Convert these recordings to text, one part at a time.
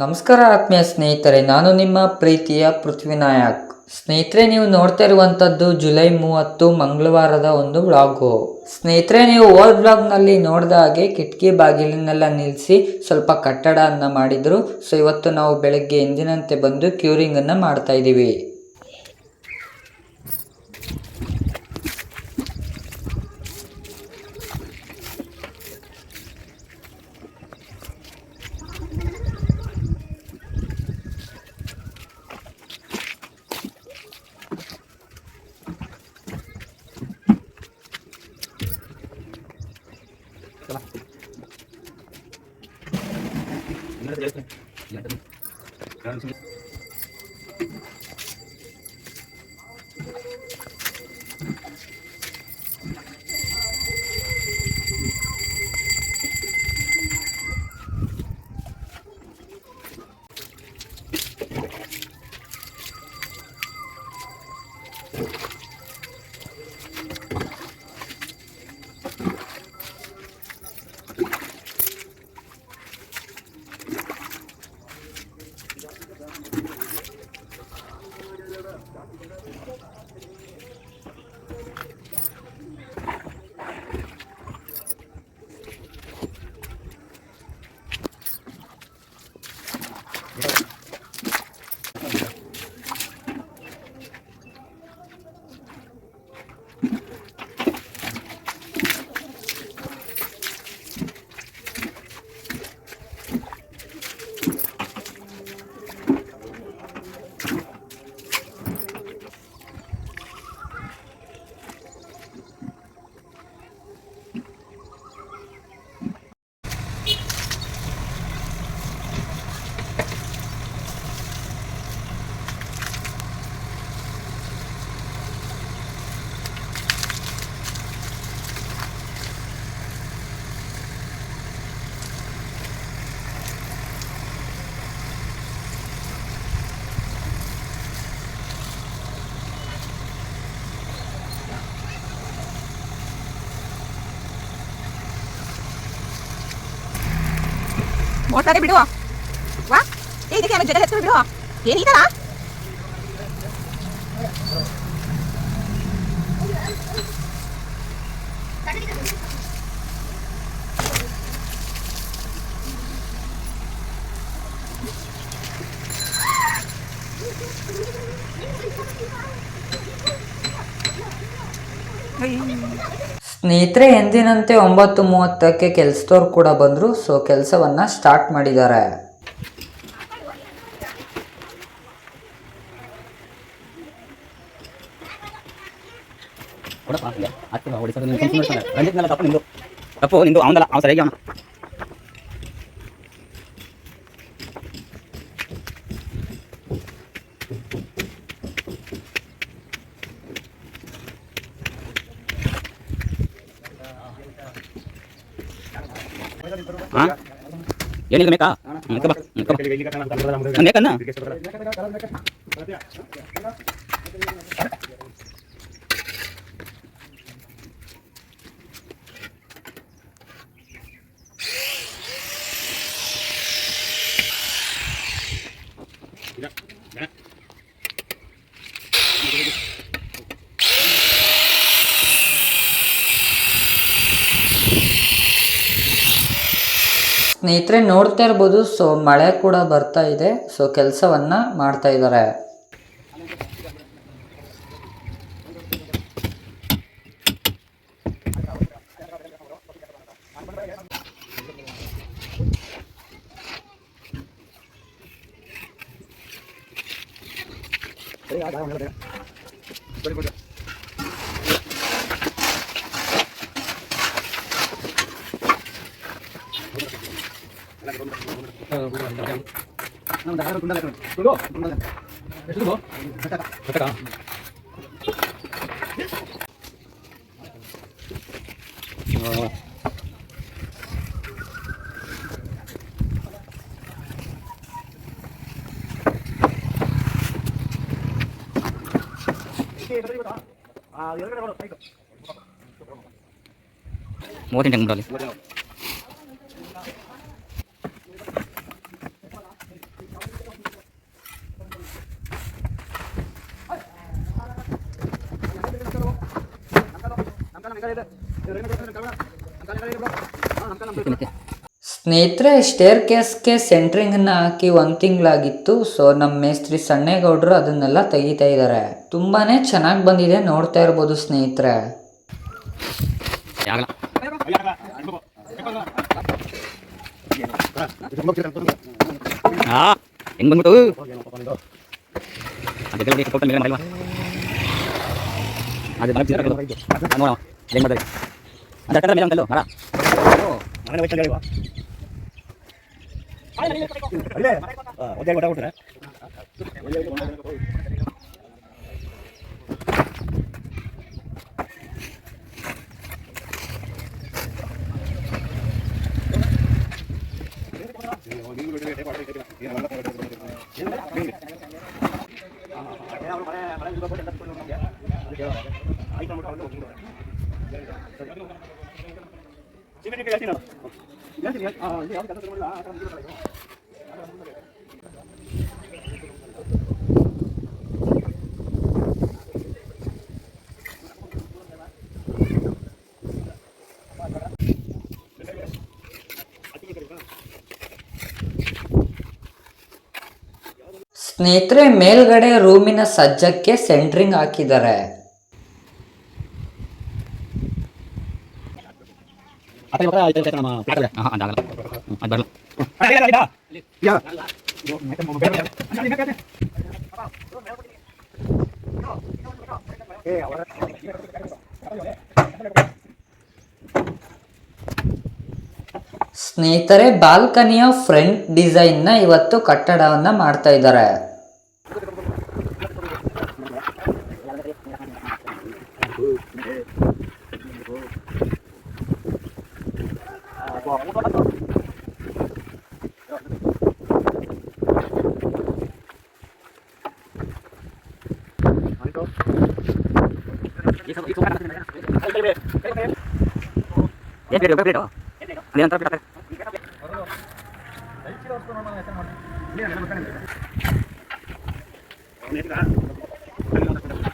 ನಮಸ್ಕಾರ ಆತ್ಮೀಯ ಸ್ನೇಹಿತರೆ, ನಾನು ನಿಮ್ಮ ಪ್ರೀತಿಯ ಪೃಥ್ವಿನಾಯಕ್. ಸ್ನೇಹಿತರೆ, ನೀವು ನೋಡ್ತಾ ಇರುವಂಥದ್ದು ಜುಲೈ ಮೂವತ್ತು, ಮಂಗಳವಾರದ ಒಂದು ವ್ಲಾಗು. ಸ್ನೇಹಿತರೆ, ನೀವು ಓಲ್ಡ್ ವ್ಲಾಗ್ನಲ್ಲಿ ನೋಡಿದ ಹಾಗೆ ಕಿಟಕಿ ಬಾಗಿಲಿನೆಲ್ಲ ನಿಲ್ಲಿಸಿ ಸ್ವಲ್ಪ ಕಟ್ಟಡ ಅನ್ನ ಮಾಡಿದ್ರು. ಸೊ, ಇವತ್ತು ನಾವು ಬೆಳಗ್ಗೆ ಎಂದಿನಂತೆ ಬಂದು ಕ್ಯೂರಿಂಗ್ ಅನ್ನ ಮಾಡ್ತಾ ಇದ್ದೀವಿ. este. Y la tenemos. ಓಡ್ತಾರೆ ಬಿಡು ವಾ ಏ ಇದಕ್ಕೆ ಆಮೇಲೆ ಜೊತೆ ಹೆಸರು ಬಿಡು ಏನ್ ಸ್ನೇಹಿತರೆ ಎಂದಿನಂತೆ ಒಂಬತ್ತು ಮೂವತ್ತಕ್ಕೆ ಕೆಲಸದವ್ರು ಕೂಡ ಬಂದರು ಸೊ ಕೆಲಸವನ್ನು ಸ್ಟಾರ್ಟ್ ಮಾಡಿದ್ದಾರೆ ತಪ್ಪು ನಿಂದು ಅವನಲ್ಲ ಅವ್ನು ಸರಿಯಾಗಿ ಅವನು ಏನಿಲ್ಲ ಮೇಕಾ ಮೇಕ ಬಾ ಮೇಕ ಮೇಕನ್ನ ಸ್ನೇಹಿತರೆ ನೋಡ್ತಾ ಇರ್ಬೋದು. ಸೊ ಮಳೆ ಕೂಡ ಬರ್ತಾ ಇದೆ. ಸೊ ಕೆಲಸವನ್ನ ಮಾಡ್ತಾ ಇದ್ದಾರೆ. ಮೂವತ್ತೆಂಟು ಮುಂಡಲ್ಲಿ ಸ್ನೇಹಿತರೆ ಸ್ಟೇರ್ ಕೇಸ್ಗೆ ಸೆಂಟ್ರಿಂಗನ್ನು ಹಾಕಿ ಒಂದು ತಿಂಗಳಾಗಿತ್ತು. ಸೊ ನಮ್ಮ ಮೇಸ್ತ್ರಿ ಸಣ್ಣೇಗೌಡರು ಅದನ್ನೆಲ್ಲ ತೆಗಿತಾ ಇದ್ದಾರೆ ತುಂಬಾ ಚೆನ್ನಾಗಿ ಬಂದಿದೆ ನೋಡ್ತಾ ಇರ್ಬೋದು ಸ್ನೇಹಿತರೆ. ಹೆಂಗ್ ಬಂದ್ಬಿಟ್ಟು? ಅದೇ ನೋಡಿ ಟೋಟಲ್ ಮೇಲೆ ಒಂದಲ್ಲೂ ಅದೇ ಮನೆ ಅದೇ ಕಟ್ಟಡ ಮೇಲೆ ಉಂಟಲ್ಲ ಸ್ನೇಹಿತರೆ ಮೇಲ್ಗಡೆ ರೂಮಿನ ಸಜ್ಜಕ್ಕೆ ಸೆಂಟ್ರಿಂಗ್ ಹಾಕಿದ್ದಾರೆ ಸ್ನೇಹಿತರೆ ಬಾಲ್ಕನಿಯ ಫ್ರಂಟ್ನ ಇವತ್ತು ಕಟ್ಟಡವನ್ನ ಮಾಡ್ತಾ ಇದ್ದಾರೆ.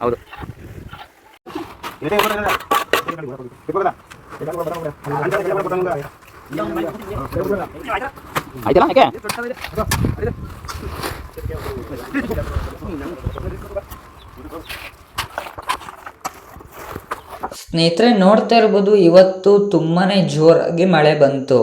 ಹೌದು ಆಯ್ತಲ್ಲ ಯಾಕೆ ಸ್ನೇಹಿತರೆ ನೋಡ್ತಾ ಇರ್ಬೋದು ಇವತ್ತು ತುಂಬಾನೇ ಜೋರಾಗಿ ಮಳೆ ಬಂತು.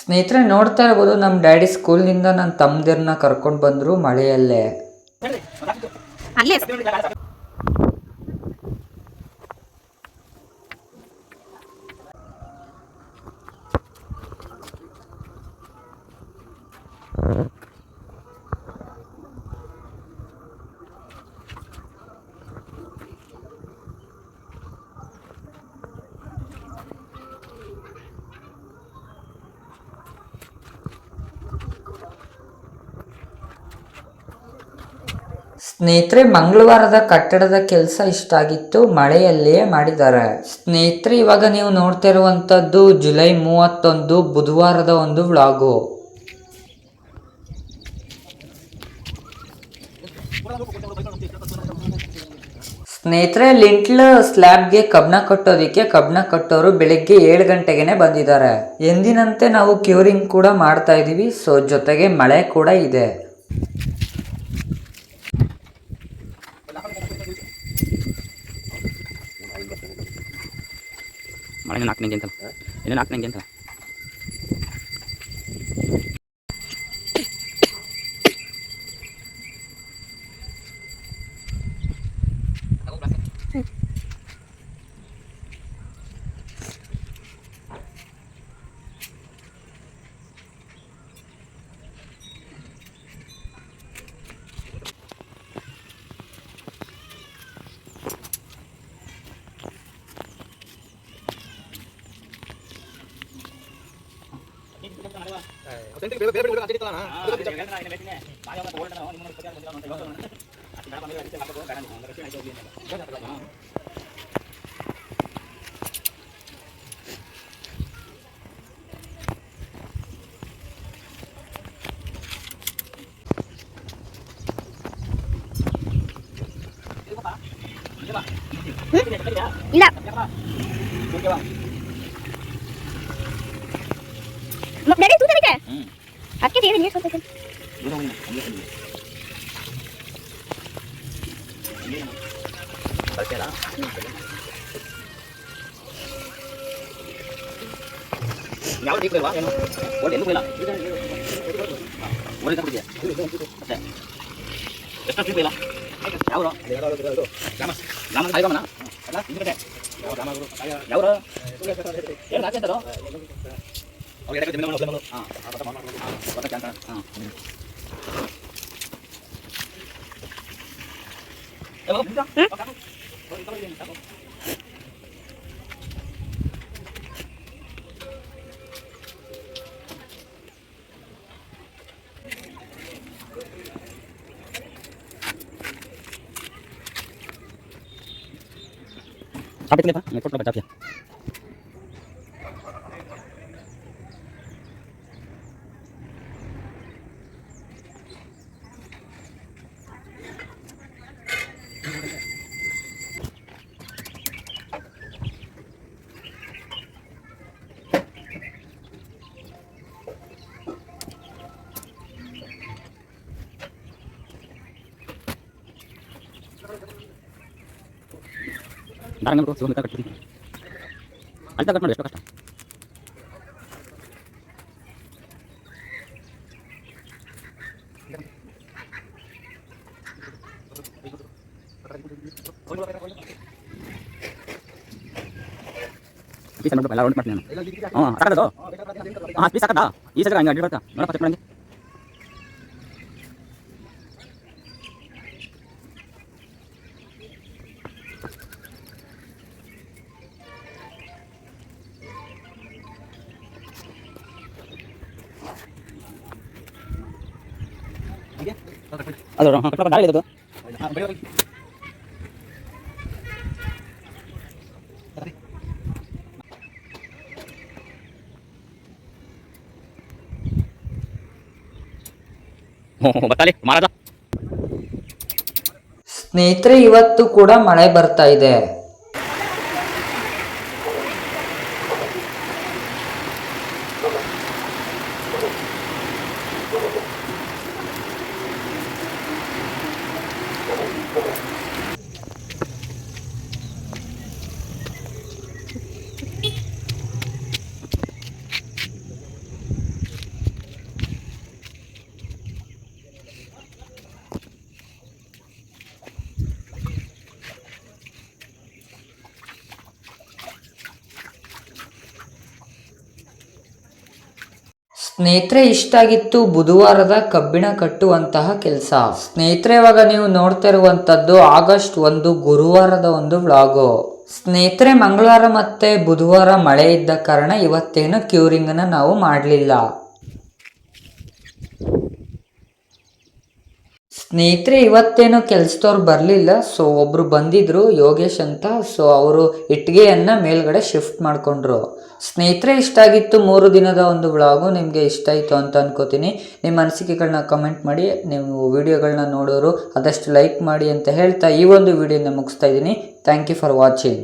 ಸ್ನೇಹಿತರೆ ನೋಡ್ತಾ ಇರ್ಬೋದು ನಮ್ಮ ಡ್ಯಾಡಿ ಸ್ಕೂಲ್ನಿಂದ ನನ್ನ ತಮ್ಮದಿರನ್ನ ಕರ್ಕೊಂಡು ಬಂದರು ಮಳೆಯಲ್ಲೇ. അല്ലേ ಸ್ನೇಹಿತರೆ, ಮಂಗಳವಾರದ ಕಟ್ಟಡದ ಕೆಲಸ ಇಷ್ಟ ಆಗಿತ್ತು ಮಳೆಯಲ್ಲಿಯೇ ಮಾಡಿದ್ದಾರೆ. ಸ್ನೇಹಿತರೆ, ಇವಾಗ ನೀವು ನೋಡ್ತಾ ಇರುವಂತದ್ದು ಜುಲೈ ಮೂವತ್ತೊಂದು, ಬುಧವಾರದ ಒಂದು ವ್ಲಾಗು. ಸ್ನೇಹಿತರೆ, ಲಿಂಟ್ಲ್ ಸ್ಲ್ಯಾಬ್ಗೆ ಕಬ್ಣ ಕಟ್ಟೋದಿಕ್ಕೆ ಕಬ್ಣ ಕಟ್ಟೋರು ಬೆಳಿಗ್ಗೆ ಏಳು ಗಂಟೆಗೆನೆ ಬಂದಿದ್ದಾರೆ. ಎಂದಿನಂತೆ ನಾವು ಕ್ಯೂರಿಂಗ್ ಕೂಡ ಮಾಡ್ತಾ ಇದೀವಿ ಸೊ, ಜೊತೆಗೆ ಮಳೆ ಕೂಡ ಇದೆ. ఆయన నాకు నేను గింతలు ఇది నాకు నేను గింతలు ಸೆಂಟ್ರಿಗೆ ಬೇರೆ ಬೇರೆ ಅಂತ ಇರ್ತಾನ ಇಲ್ಲ biết không biết không biết không biết không biết không biết không biết không nhậu đi quên quá em quên điểm quên lại quên đi cái gì đẹp cái gì là nhậu đó làm làm thấy không mà nó đó những cái nhậu đó cái đó ok đây cái gì nó lên lên lên 把它粘上。啊、嗯，嗯嗯。哎，我不行。嗯。我刚刚，我刚刚有点难过。他被这拍，你照片。ದಾರಂಗ ಬಿಡು ಶಿವ ಕಟ್ಟಿ ಅಳ್ತಾ cut ಮಾಡಿ ಎಷ್ಟು ಕಷ್ಟ piece ನೋಡ್ಬೇಕು ಎಲ್ಲ round ಮಾಡ್ತೀನಿ ನಾನು ಹಾಂ ಸಾಕದು ಹಾಂ ಪೀಸ್ ಸಾಕದಾ ಈ ಸಲ ಹಂಗೆ ಅಡ್ಡಿ ಬರ್ತಾ ನೋಡಪ್ಪ ಚೆಕ್ ಮಾಡಿ ಸ್ನೇಹಿತರೆ ಇವತ್ತು ಕೂಡ ಮಳೆ ಬರ್ತಾ ಇದೆ. ಸ್ನೇಹಿತರೆ, ಇಷ್ಟಾಗಿತ್ತು ಬುಧವಾರದ ಕಬ್ಬಿಣ ಕಟ್ಟುವಂತಹ ಕೆಲಸ. ಸ್ನೇಹಿತರೆ, ಇವಾಗ ನೀವು ನೋಡ್ತಾ ಇರುವಂತದ್ದು ಆಗಸ್ಟ್ ಒಂದು, ಗುರುವಾರದ ಒಂದು ವ್ಲಾಗು. ಸ್ನೇಹಿತರೆ, ಮಂಗಳವಾರ ಮತ್ತೆ ಬುಧವಾರ ಮಳೆ ಇದ್ದ ಕಾರಣ ಇವತ್ತೇನು ಕ್ಯೂರಿಂಗ್ ಅನ್ನ ನಾವು ಮಾಡಲಿಲ್ಲ. ಸ್ನೇಹಿತರೆ, ಇವತ್ತೇನು ಕೆಲಸದವ್ರು ಬರಲಿಲ್ಲ. ಸೊ, ಒಬ್ರು ಬಂದಿದ್ರು ಯೋಗೇಶ್ ಅಂತ. ಸೊ, ಅವರು ಇಟ್ಟಿಗೆಯನ್ನ ಮೇಲ್ಗಡೆ ಶಿಫ್ಟ್ ಮಾಡ್ಕೊಂಡ್ರು. ಸ್ನೇಹಿತರೆ, ಇಷ್ಟ ಆಗಿತ್ತು ಮೂರು ದಿನದ ಒಂದು ವ್ಲಾಗು ನಿಮಗೆ ಇಷ್ಟ ಆಯಿತು ಅಂತ ಅನ್ಕೋತೀನಿ. ನಿಮ್ಮ ಅನಿಸಿಕೆಗಳನ್ನ ಕಮೆಂಟ್ ಮಾಡಿ, ನೀವು ವಿಡಿಯೋಗಳನ್ನ ನೋಡೋರು ಆದಷ್ಟು ಲೈಕ್ ಮಾಡಿ ಅಂತ ಹೇಳ್ತಾ ಈ ಒಂದು ವಿಡಿಯೋನ ಮುಗಿಸ್ತಾ ಇದ್ದೀನಿ. Thank you for watching.